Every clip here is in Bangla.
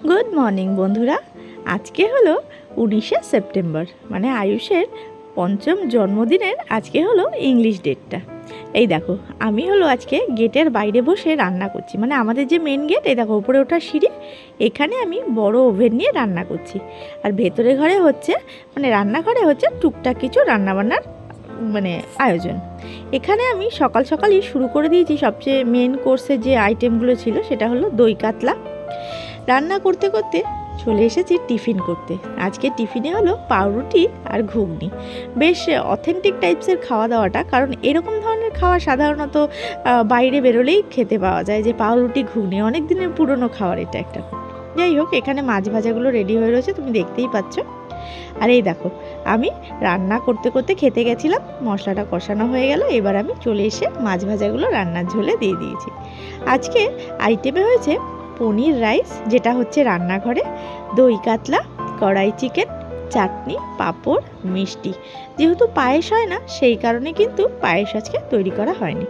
গুড মর্নিং বন্ধুরা। আজকে হলো উনিশে সেপ্টেম্বর মানে আয়ুষের পঞ্চম জন্মদিনের আজকে হলো ইংলিশ ডেটটা এই দেখো, আমি হলো আজকে গেটের বাইরে বসে রান্না করছি মানে আমাদের যে মেন গেট এই দেখো, উপরে ওঠা সিঁড়ি, এখানে আমি বড় ওভেন নিয়ে রান্না করছি। আর ভেতরে ঘরে হচ্ছে মানে রান্নাঘরে হচ্ছে টুকটাক কিছু রান্নাবান্নার মানে আয়োজন। এখানে আমি সকাল সকালই শুরু করে দিয়েছি সবচেয়ে মেন কোর্সের যে আইটেমগুলো ছিল, সেটা হলো দই কাতলা। রান্না করতে করতে চলে এসেছি টিফিন করতে। আজকে টিফিনে হলো পাউরুটি আর ঘুগনি। বেশ অথেন্টিক টাইপসের খাওয়া দাওয়াটা, কারণ এরকম ধরনের খাওয়া সাধারণত বাইরে বেরোলেই খেতে পাওয়া যায়, যে পাউরুটি, ঘুগনি, অনেক দিনের পুরনো খাওয়ার এটা একটা। যাই হোক, এখানে মাছ ভাজাগুলো রেডি হয়ে রয়েছে, তুমি দেখতেই পাচ্ছ। আর এই দেখো, আমি রান্না করতে করতে খেতে গেছিলাম, মশলাটা কষানো হয়ে গেল, এবার আমি চলে এসে মাছ ভাজাগুলো রান্নার ঝোলে দিয়ে দিয়েছি। আজকে আইটেমে হয়েছে পনির রাইস, যেটা হচ্ছে রান্নাঘরে, দই কাতলা, কড়াই চিকেন, চাটনি, পাঁপড়, মিষ্টি। যেহেতু পায়েস হয় না, সেই কারণে কিন্তু পায়েস আজকে তৈরি করা হয়নি।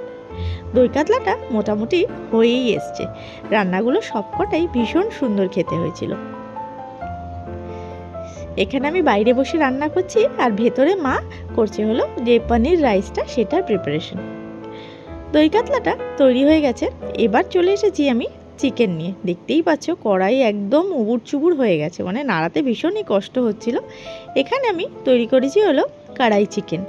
দই কাতলাটা মোটামুটি হয়েই এসছে। রান্নাগুলো সবকটাই ভীষণ সুন্দর খেতে হয়েছিল। এখানে আমি বাইরে বসে রান্না করছি, আর ভেতরে মা করছে হলো যে পনির রাইসটা, সেটার প্রিপারেশন দই কাতলাটা তৈরি হয়ে গেছে। এবার চলে এসেছি আমি চিকেন নিয়ে। দেখতেই পাচ্ছ, কড়াই একদম উবুর চুবুর হয়ে গেছে মানে নাড়াতে ভীষণই কষ্ট হচ্ছিল। এখানে আমি তৈরি করেছি হলো কড়াই চিকেন।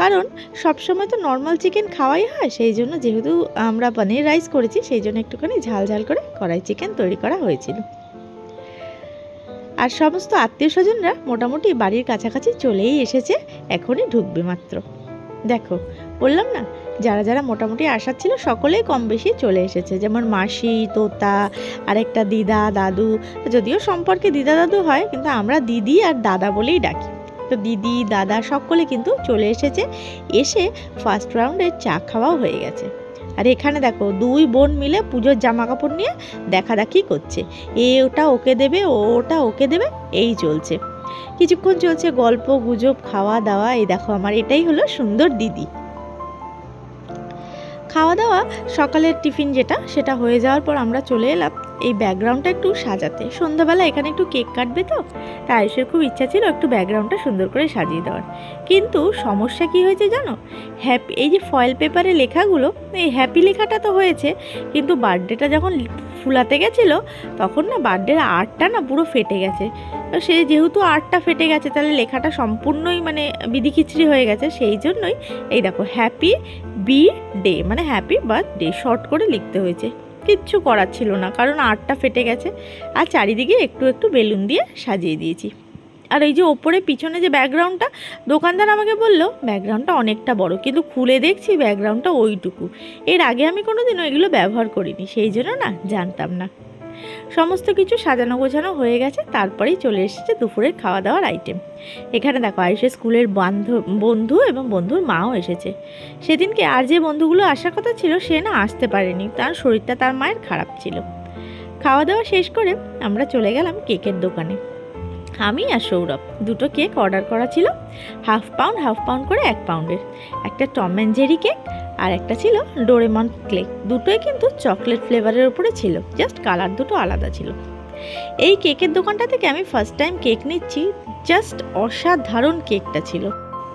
কারণ সবসময় তো নর্মাল চিকেন খাওয়াই হয়, সেই জন্য যেহেতু আমরা পানির রাইস করেছি, সেই জন্য একটুখানি ঝাল ঝাল করে কড়াই চিকেন তৈরি করা হয়েছিল। আর সমস্ত আত্মীয় স্বজনরা মোটামুটি বাড়ির কাছাকাছি চলেই এসেছে, এখনই ঢুকবে মাত্র। দেখো বললাম না, যারা যারা মোটামুটি আসার ছিল সকলেই কম বেশি চলে এসেছে। যেমন মাসি, তোতা, আরেকটা দিদা, দাদু, যদিও সম্পর্কে দিদা দাদু হয়, কিন্তু আমরা দিদি আর দাদা বলেই ডাকি। তো দিদি, দাদা সকলে কিন্তু চলে এসেছে, এসে ফার্স্ট রাউন্ডের চা খাওয়াও হয়ে গেছে। আর এখানে দেখো, দুই বোন মিলে পুজোর জামা কাপড় নিয়ে দেখা দেখি করছে। এ ওটা ওকে দেবে, ও ওটা ওকে দেবে, এই চলছে। কিছুক্ষণ চলছে গল্প, গুজব, খাওয়া দাওয়া, এই দেখো আমার এটাই হলো সুন্দর দিদি। খাওয়া দাওয়া সকালের টিফিন যেটা সেটা হয়ে যাওয়ার পর আমরা চলে এলাম। এই ব্যাকগ্রাউন্ডটা একটু সাজাতে। সন্ধ্যাবেলা এখানে একটু কেক কাটবে তো, তাই আয়ুষের খুব ইচ্ছা ছিল একটু ব্যাকগ্রাউন্ডটা সুন্দর করে সাজিয়ে দেওয়ার। কিন্তু সমস্যা কি হয়েছে জানো? হ্যাপি এই যে ফয়েল পেপারে লেখাগুলো, এই হ্যাপি লেখাটা তো হয়েছে, কিন্তু বার্থডেটা যখন ফুলাতে গেছিল, তখন না বার্থডের আর্টটা না পুরো ফেটে গেছে। তো সে যেহেতু আর্টটা ফেটে গেছে, তাহলে লেখাটা সম্পূর্ণই মানে বিধিখিচড়ি হয়ে গেছে, সেই জন্যই এই দেখো হ্যাপি বি ডে মানে হ্যাপি বার্থডে শর্ট করে লিখতে হয়েছে। কিচ্ছু করার ছিল না, কারণ আটটা ফেটে গেছে আর চারিদিকে একটু একটু বেলুন দিয়ে সাজিয়ে দিয়েছি। আর এই যে ওপরে পিছনে যে ব্যাকগ্রাউন্ডটা, দোকানদার আমাকে বলল, ব্যাকগ্রাউন্ডটা অনেকটা বড়, কিন্তু খুলে দেখছি ব্যাকগ্রাউন্ডটা ওইটুকু। এর আগে আমি কোনো কোনোদিনও এগুলো ব্যবহার করিনি, সেই জন্য না জানতাম না। সমস্ত কিছু সাজানো গোছানো হয়ে গেছে, তারপরেই চলে এসেছে দুপুরের খাওয়া দাওয়ার আইটেম এখানে দেখো আয়ুষের স্কুলের বান্ধব বন্ধু এবং বন্ধুর মাও এসেছে। সেদিনকে আর যে বন্ধুগুলো আসার কথা ছিল, সে না আসতে পারেনি। তার শরীরটা তার মায়ের খারাপ ছিল। খাওয়া দাওয়া শেষ করে আমরা চলে গেলাম কেকের দোকানে। আমি আর সৌরভ, দুটো কেক অর্ডার করা ছিল, হাফ পাউন্ড হাফ পাউন্ড করে এক পাউন্ডের। একটা টম অ্যান্ড জেরি কেক আর একটা ছিল ডোরেমন কেক দুটোই কিন্তু চকলেট ফ্লেভারের উপরে ছিল জাস্ট কালার দুটো আলাদা ছিল এই কেকের দোকানটা থেকে আমি ফার্স্ট টাইম কেক নিচ্ছি জাস্ট অসাধারণ কেকটা ছিল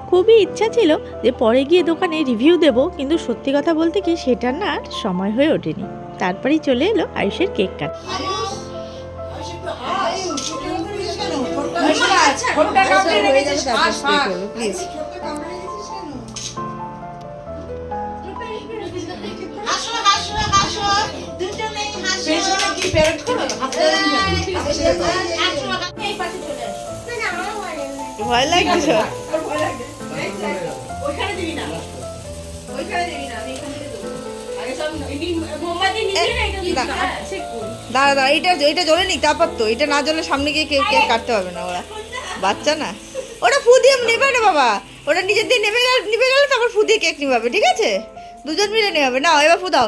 খুবই ইচ্ছা ছিল যে পরে গিয়ে দোকানে রিভিউ দেব কিন্তু সত্যি কথা বলতে কি সেটা না সময় হয়ে ওঠেনি তারপরেই চলে এলো আয়ুষের কেক কাট হাসো সে কোন দাঁড়া দাঁড়া, এইটা এইটা জ্বলে নি তারপর তো। এটা না জ্বলে সামনে গিয়ে কেক কেক কাটতে পারবে না ওরা। বাচ্চা না। ওটা ফু দিয়ে নেবে না বাবা। ওটা নিজের দিয়ে নেবে গেলে নিবে গেলে তারপর ফু দিয়ে কেক নিবাবে ঠিক আছে? দুজন মিলে নেবে। না এবার ফু দাও।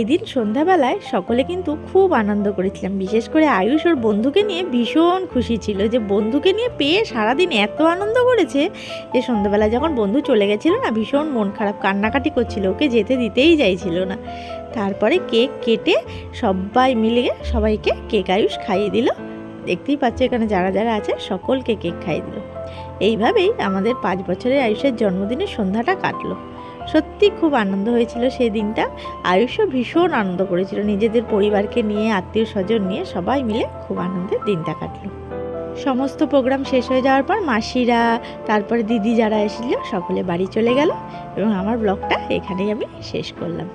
সেই দিন সন্ধ্যাবেলায় সকলে কিন্তু খুব আনন্দ করেছিলাম। বিশেষ করে আয়ুষ ওর বন্ধুকে নিয়ে ভীষণ খুশি ছিল যে বন্ধুকে নিয়ে পেয়ে সারাদিন এত আনন্দ করেছে যে সন্ধ্যাবেলায় যখন বন্ধু চলে গেছিল না, ভীষণ মন খারাপ কান্নাকাটি করছিল, ওকে যেতে দিতেই চাইছিল না। তারপরে কেক কেটে সবাই মিলে সবাইকে কেক আয়ুষ খাইয়ে দিল। দেখতেই পাচ্ছ এখানে যারা যারা আছে সকলকে কেক খাইয়ে দিল। এইভাবেই আমাদের পাঁচ বছরের আয়ুষের জন্মদিনের সন্ধ্যাটা কাটলো। সত্যি খুব আনন্দ হয়েছিল সেই দিনটা। আয়ুষও ভীষণ আনন্দ করেছিল। নিজেদের পরিবারকে নিয়ে আত্মীয় স্বজন নিয়ে সবাই মিলে খুব আনন্দের দিনটা কাটলো। সমস্ত প্রোগ্রাম শেষ হয়ে যাওয়ার পর মাসিরা, তারপরে দিদি যারা এসেছিল, সকলে বাড়ি চলে গেল এবং আমার ব্লগটা এখানেই আমি শেষ করলাম।